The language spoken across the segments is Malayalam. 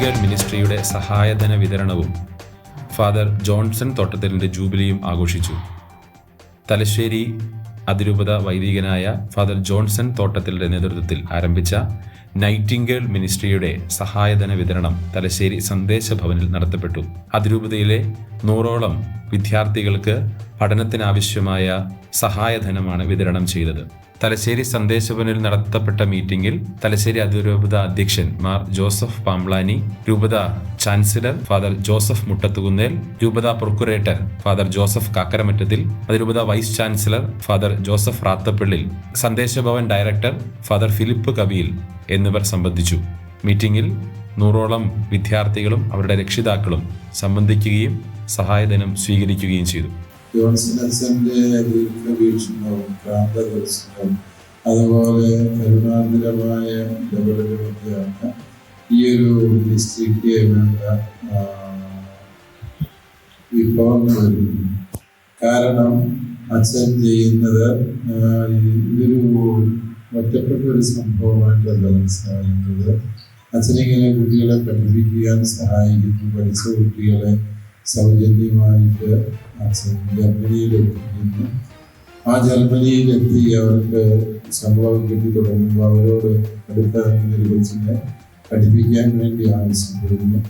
നൈറ്റിംഗേൽ മിനിസ്ട്രിയുടെ സഹായധന വിതരണവും ഫാദർ ജോൺസൺ തോട്ടത്തിലിന്റെ ജൂബിലിയും ആഘോഷിച്ചു. തലശ്ശേരി അതിരൂപത വൈദികനായ ഫാദർ ജോൺസൺ തോട്ടത്തിലെ നേതൃത്വത്തിൽ ആരംഭിച്ച നൈറ്റിംഗേൽ മിനിസ്ട്രിയുടെ സഹായധന വിതരണം തലശ്ശേരി സന്ദേശ ഭവനിൽ നടത്തപ്പെട്ടു. അതിരൂപതയിലെ നൂറോളം വിദ്യാർത്ഥികൾക്ക് പഠനത്തിനാവശ്യമായ സഹായധനമാണ് വിതരണം ചെയ്തത്. തലശ്ശേരി സന്ദേശവനിൽ നടത്തപ്പെട്ട മീറ്റിംഗിൽ തലശ്ശേരി അതിരൂപത അധ്യക്ഷൻ മാർ ജോസഫ് പാംലാനി രൂപത ചാൻസലർ ഫാദർ ജോസഫ് മുട്ടത്തുകുന്നേൽ രൂപത പ്രൊക്കുറേറ്റർ ഫാദർ ജോസഫ് കാക്കരമറ്റത്തിൽ അതിരൂപത vice chancellor father Joseph Rathappallil Sandeshabhavan director father Philip Kabeel എന്നിവർ സംബന്ധിച്ചു. മീറ്റിംഗിൽ നൂറോളം വിദ്യാർത്ഥികളും അവരുടെ രക്ഷിതാക്കളും സംബന്ധിക്കുകയും സഹായധനം സ്വീകരിക്കുകയും ചെയ്തു. ജോൺസണച്ചന്റെ ദീർഘവീക്ഷണവും പ്രാന്തദർശനവും അതുപോലെ കരുണാന്തരമായ ഇടപെടലുകളൊക്കെയാണ് ഈ ഒരു മിനിസ്ട്രിക്ക് വേണ്ട വിഭവങ്ങൾ ഒരുക്കുന്നത് കാരണം അച്ഛൻ ചെയ്യുന്നത് ഇതൊരു ഒറ്റപ്പെട്ട ഒരു സംഭവമായിട്ടല്ല മനസ്സിലാകുന്നത്. അച്ഛനിങ്ങനെ കുട്ടികളെ പഠിപ്പിക്കാൻ സഹായിക്കുന്നു. പഠിച്ച കുട്ടികളെ സൗജന്യമായിട്ട് അച്ഛൻ ജർമ്മനിയിൽ എത്തിക്കുന്നു. ആ ജർമ്മനിയിലെത്തി അവർക്ക് ശമ്പളം കിട്ടി തുടങ്ങുമ്പോൾ അവരോട് അടുത്ത ഒരു കൊച്ചിനെ പഠിപ്പിക്കാൻ വേണ്ടി ആവശ്യപ്പെടുന്നു.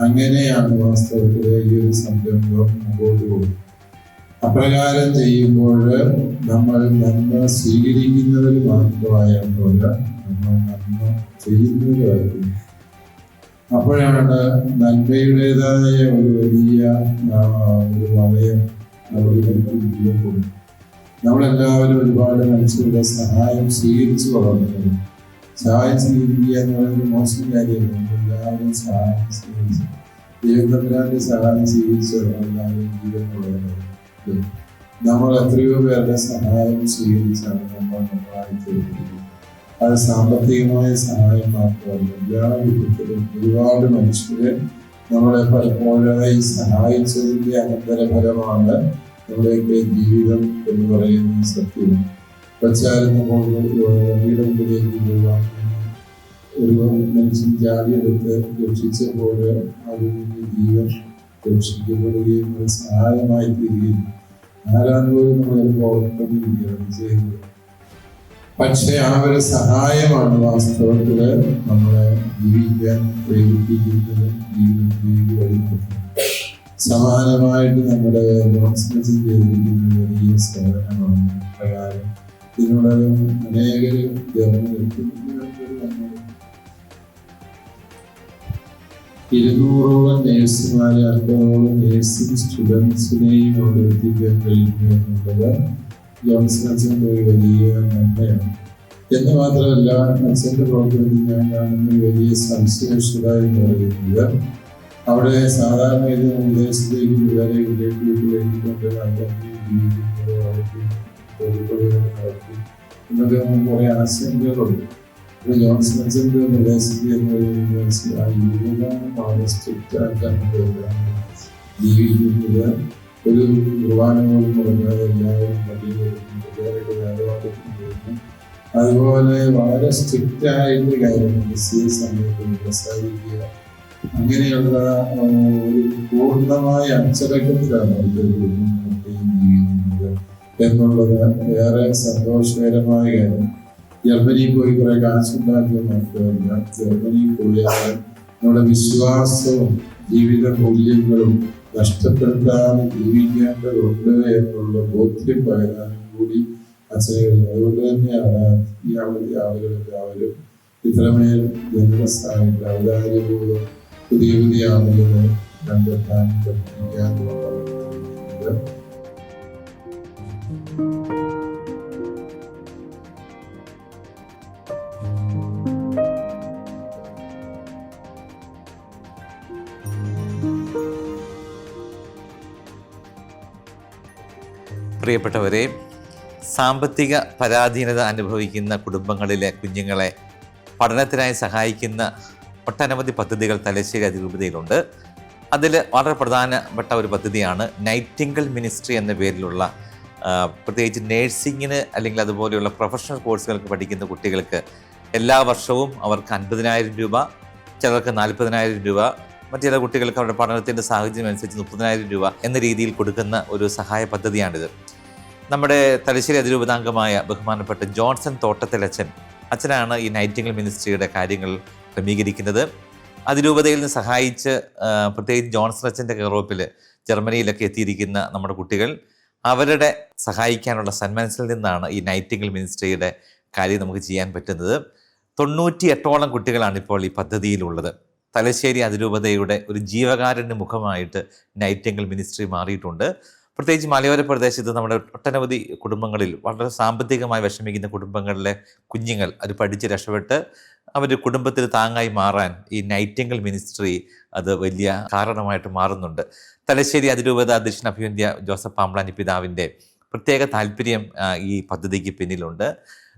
അങ്ങനെയാണ് വാസ്തവത്തിൽ ഈ ഒരു സംരംഭം മുമ്പോട്ട് പോകുന്നത്. അപ്രകാരം ചെയ്യുമ്പോൾ നമ്മൾ നന്മ സ്വീകരിക്കുന്നവർ മാത്രമായാൽ പോരാ നമ്മൾ നന്മ ചെയ്യുന്നവരായിരുന്നു അപ്പോഴാണ് നന്മയുടേതായ ഒരു വലിയ ഒരു വളയം നമുക്ക് രൂപപ്പെടും നമ്മളെല്ലാവരും ഒരുപാട് മനുഷ്യരുടെ സഹായം സ്വീകരിച്ചു വളർന്നു സഹായം സ്വീകരിക്കുക എന്ന് പറയുന്നത് മോശം കാര്യമല്ല. നമ്മളെല്ലാവരും സഹായം സ്വീകരിച്ചു. ദൈവത്തമ്പരാന്റെ സഹായം സ്വീകരിച്ചു നമ്മളെല്ലാവരും ജീവനുള്ളവരാണ് നമ്മൾ എത്രയോ പേരുടെ സഹായം സ്വീകരിച്ചാണ് നമ്മൾ നന്നായി തീർന്നിരിക്കുന്നത് അത് സാമ്പത്തികമായ സഹായം മാത്രമല്ല എല്ലാ വിധത്തിലും ഒരുപാട് മനുഷ്യരെ നമ്മളെ പലപ്പോഴായി സഹായിച്ചതിന്റെ അനന്തരഫലമാണ് നമ്മുടെയൊക്കെ ജീവിതം എന്ന് പറയുന്ന സത്യം. വച്ചാലും നമ്മൾ വീട് മുമ്പിലേക്ക് ഒരു മനുഷ്യൻ ജാതി ജാതിയെടുത്ത് രക്ഷിച്ചപ്പോൾ അതിന്റെ ജീവൻ രക്ഷിക്കപ്പെടുകയും ഒരു സഹായമായി തീരുകയും ആരാണ് പോലും നമ്മൾ ഓർക്കൊണ്ടിരിക്കുകയാണ് ചെയ്യുന്നത്. പക്ഷെ ആ ഒരു സഹായമാണ് വാസ്തവത്തിൽ നമ്മളെ ജീവിക്കാൻ പ്രേരിപ്പിക്കുന്നത് ജീവിതത്തിലേക്ക് വഴിപ്പെടുന്നത് സമാനമായിട്ട് നമ്മുടെ ലോക്സഭ ചെയ്തിരിക്കുന്ന വലിയ സേവനമാണ് പ്രകാരം ഇതിനോടകം അനേകരും ചേർന്ന് ഇരുന്നൂറോളം നേഴ്സുമാരെ അൻപതോളം നേഴ്സിംഗ് സ്റ്റുഡൻസിനെയും അവിടെ എത്തിക്കാൻ കഴിയുന്നു എന്നുള്ളത് ജോൺസൺ അച്ഛന്റെ ഒരു വലിയ നന്മയാണ്. എന്ന് മാത്രമല്ല അച്ഛന്റെ പ്രവർത്തനത്തിൽ ഞാൻ കാണുന്ന വലിയ സംശയക്ഷത എന്ന് പറയുന്നത് അവിടെ സാധാരണ ഇത് വിദേശത്തേക്ക് പിള്ളേരെ വീട്ടിലേക്ക് വീട്ടിലേക്ക് കൊണ്ട് നടത്തി ജീവിക്കുന്നത് നടത്തി എന്നൊക്കെ കുറേ ആശങ്കകളുണ്ട്. ഇപ്പോൾ ജോൺസൺ അച്ഛന്റെ പ്രദേശത്ത് എന്ന് പറയുന്നത് ആ യൂണിയനാണ് സ്ട്രിക്റ്റ് ആയിട്ടാണ് ജീവിക്കുന്നത് ഒരു കുർബാന പോലും മുടങ്ങാതെ എല്ലാവരും പോകുന്നു അതുപോലെ വളരെ സ്ട്രിക്റ്റ് ആയിട്ട് കാര്യങ്ങൾ ക്രിസ്തീയ സമയത്ത് പ്രസാദിക്കുക അങ്ങനെയുള്ള ഒരു പൂർണമായ അച്ചടക്കത്തിലാണ് അവരുടെ എന്നുള്ളത് ഏറെ സന്തോഷകരമായ കാര്യം ജർമ്മനിയിൽ പോയി കുറെ കാശുണ്ടാക്കുക മാത്രമല്ല ജർമ്മനിയിൽ പോയാൽ നമ്മുടെ വിശ്വാസവും ജീവിത മൂല്യങ്ങളും നഷ്ടപ്പെടുത്താതെ ജീവിക്കേണ്ടതുണ്ട് എന്നുള്ള ബോധ്യം പകരാനും കൂടി അച്ഛനെ അതുകൊണ്ട് തന്നെയാണ് ഈ അവധി ആളുകളെല്ലാവരും ഇത്രമേൽ ജനറസായിട്ട് ഔദാര്യപൂർവം പുതിയ പുതിയ ആളുകളെ കണ്ടെത്താൻ Thank പ്രവർത്തനങ്ങളുണ്ട്. പ്രിയപ്പെട്ടവരെ സാമ്പത്തിക പരാധീനത അനുഭവിക്കുന്ന കുടുംബങ്ങളിലെ കുഞ്ഞുങ്ങളെ പഠനത്തിനായി സഹായിക്കുന്ന ഒട്ടനവധി പദ്ധതികൾ തലശ്ശേരി അതിരൂപതയിലുണ്ട് അതിൽ വളരെ പ്രധാനപ്പെട്ട ഒരു പദ്ധതിയാണ് നൈറ്റിംഗിൾ മിനിസ്ട്രി എന്ന പേരിലുള്ള പ്രത്യേകിച്ച് നേഴ്സിങ്ങിന് അല്ലെങ്കിൽ അതുപോലെയുള്ള പ്രൊഫഷണൽ കോഴ്സുകൾക്ക് പഠിക്കുന്ന കുട്ടികൾക്ക് എല്ലാ വർഷവും അവർക്ക് അൻപതിനായിരം രൂപ ചിലർക്ക് നാൽപ്പതിനായിരം രൂപ മറ്റു ചില കുട്ടികൾക്ക് അവരുടെ പഠനത്തിന്റെ സാഹചര്യം അനുസരിച്ച് മുപ്പതിനായിരം രൂപ എന്ന രീതിയിൽ കൊടുക്കുന്ന ഒരു സഹായ പദ്ധതിയാണിത്. നമ്മുടെ തലശ്ശേരി അതിരൂപതാംഗമായ ബഹുമാനപ്പെട്ട ജോൺസൺ തോട്ടത്തിലച്ഛൻ അച്ഛനാണ് ഈ നൈറ്റിംഗൽ മിനിസ്ട്രിയുടെ കാര്യങ്ങൾ ക്രമീകരിക്കുന്നത്. അതിരൂപതയിൽ നിന്ന് സഹായിച്ച് പ്രത്യേകിച്ച് ജോൺസൺ അച്ഛന്റെ കെയറോപ്പിൽ ജർമ്മനിയിലൊക്കെ എത്തിയിരിക്കുന്ന നമ്മുടെ കുട്ടികൾ അവരുടെ സഹായിക്കാനുള്ള സന്മനസ്സിൽ നിന്നാണ് ഈ നൈറ്റിംഗൽ മിനിസ്ട്രിയുടെ കാര്യം നമുക്ക് ചെയ്യാൻ പറ്റുന്നത്. തൊണ്ണൂറ്റി എട്ടോളം കുട്ടികളാണ് ഇപ്പോൾ ഈ പദ്ധതിയിലുള്ളത്. തലശ്ശേരി അതിരൂപതയുടെ ഒരു ജീവകാരുണ്യ മുഖമായിട്ട് നൈറ്റിംഗൽ മിനിസ്ട്രി മാറിയിട്ടുണ്ട്. പ്രത്യേകിച്ച് മലയോര പ്രദേശത്ത് നമ്മുടെ ഒട്ടനവധി കുടുംബങ്ങളിൽ വളരെ സാമ്പത്തികമായി വിഷമിക്കുന്ന കുടുംബങ്ങളിലെ കുഞ്ഞുങ്ങൾ അത് പഠിച്ച് രക്ഷപ്പെട്ട് അവർ കുടുംബത്തിൽ താങ്ങായി മാറാൻ ഈ നൈറ്റിംഗൽ മിനിസ്ട്രി അത് വലിയ കാരണമായിട്ട് മാറുന്നുണ്ട്. തലശ്ശേരി അതിരൂപത അധ്യക്ഷൻ അഭിവന്ധ്യ ജോസഫ് പാമ്പ്ലാനി പിതാവിന്റെ പ്രത്യേക താല്പര്യം ഈ പദ്ധതിക്ക് പിന്നിലുണ്ട്.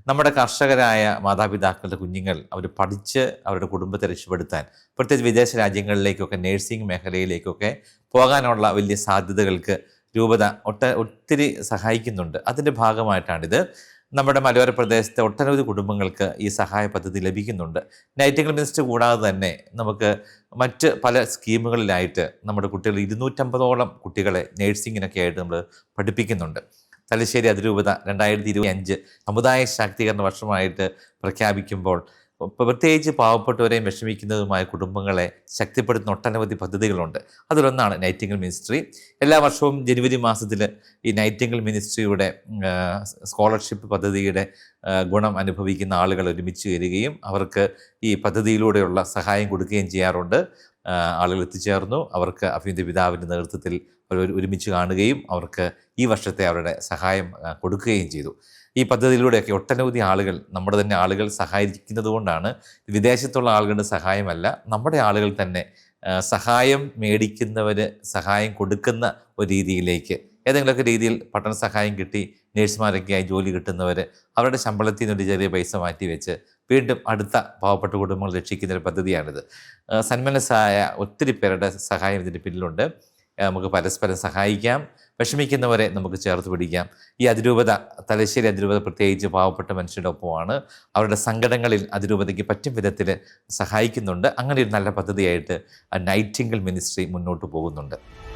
നമ്മുടെ കർഷകരായ മാതാപിതാക്കളുടെ കുഞ്ഞുങ്ങൾ അവർ പഠിച്ച് അവരുടെ കുടുംബത്തെ രക്ഷപ്പെടുത്താൻ പ്രത്യേകിച്ച് വിദേശ രാജ്യങ്ങളിലേക്കൊക്കെ നേഴ്സിംഗ് മേഖലയിലേക്കൊക്കെ പോകാനുള്ള വലിയ സാധ്യതകൾക്ക് രൂപത ഒട്ട ഒത്തിരി സഹായിക്കുന്നുണ്ട്. അതിന്റെ ഭാഗമായിട്ടാണിത്. നമ്മുടെ മലയോര പ്രദേശത്തെ ഒട്ടനവധി കുടുംബങ്ങൾക്ക് ഈ സഹായ പദ്ധതി ലഭിക്കുന്നുണ്ട്. നൈറ്റിംഗൽ മിനിസ്റ്റർ കൂടാതെ തന്നെ നമുക്ക് മറ്റ് പല സ്കീമുകളിലായിട്ട് നമ്മുടെ കുട്ടികൾ ഇരുന്നൂറ്റമ്പതോളം കുട്ടികളെ നേഴ്സിങ്ങിനൊക്കെ ആയിട്ട് നമ്മൾ പഠിപ്പിക്കുന്നുണ്ട്. തലശ്ശേരി അതിരൂപത രണ്ടായിരത്തി ഇരുപത്തി അഞ്ച് സമുദായ ശാക്തീകരണ വർഷമായിട്ട് പ്രഖ്യാപിക്കുമ്പോൾ പ്രത്യേകിച്ച് പാവപ്പെട്ടവരെയും വിഷമിക്കുന്നതുമായ കുടുംബങ്ങളെ ശക്തിപ്പെടുത്തുന്ന ഒട്ടനവധി പദ്ധതികളുണ്ട്. അതിലൊന്നാണ് നൈറ്റിംഗൽ മിനിസ്ട്രി എല്ലാ വർഷവും ജനുവരി മാസത്തിൽ ഈ നൈറ്റിംഗൽ മിനിസ്ട്രിയുടെ സ്കോളർഷിപ്പ് പദ്ധതിയുടെ ഗുണം അനുഭവിക്കുന്ന ആളുകൾ ഒരുമിച്ച് വരികയും അവർക്ക് ഈ പദ്ധതിയിലൂടെയുള്ള സഹായം കൊടുക്കുകയും ചെയ്യാറുണ്ട്. ആളുകൾ എത്തിച്ചേർന്നു. അവർക്ക് അഭിനന്ദ പിതാവിന്റെ നേതൃത്വത്തിൽ അവർ ഒരുമിച്ച് കാണുകയും അവർക്ക് ഈ വർഷത്തെ അവരുടെ സഹായം കൊടുക്കുകയും ചെയ്തു. ഈ പദ്ധതിയിലൂടെയൊക്കെ ഒട്ടനവധി ആളുകൾ നമ്മുടെ തന്നെ ആളുകൾ സഹായിക്കുന്നത് കൊണ്ടാണ് വിദേശത്തുള്ള ആളുകളുടെ സഹായമല്ല നമ്മുടെ ആളുകൾ തന്നെ സഹായം മേടിക്കുന്നവര് സഹായം കൊടുക്കുന്ന ഒരു രീതിയിലേക്ക് ഏതെങ്കിലുമൊക്കെ രീതിയിൽ പഠന സഹായം കിട്ടി നേഴ്സുമാരൊക്കെയായി ജോലി കിട്ടുന്നവർ അവരുടെ ശമ്പളത്തിൽ നിന്നൊരു ചെറിയ പൈസ മാറ്റി വെച്ച് വീണ്ടും അടുത്ത പാവപ്പെട്ട കുടുംബങ്ങൾ രക്ഷിക്കുന്ന ഒരു പദ്ധതിയാണിത്. സന്മനസ്സായ ഒത്തിരി പേരുടെ സഹായം ഇതിന് പിന്നിലുണ്ട്. നമുക്ക് പരസ്പരം സഹായിക്കാം. വിഷമിക്കുന്നവരെ നമുക്ക് ചേർത്ത് പിടിക്കാം. ഈ അതിരൂപത തലശ്ശേരി അതിരൂപത പ്രത്യേകിച്ച് പാവപ്പെട്ട മനുഷ്യരുടെ ഒപ്പമാണ്. അവരുടെ സങ്കടങ്ങളിൽ അതിരൂപതയ്ക്ക് പറ്റും വിധത്തിൽ സഹായിക്കുന്നുണ്ട്. അങ്ങനെ ഒരു നല്ല പദ്ധതിയായിട്ട് നൈറ്റിംഗിൾ മിനിസ്ട്രി മുന്നോട്ട് പോകുന്നുണ്ട്.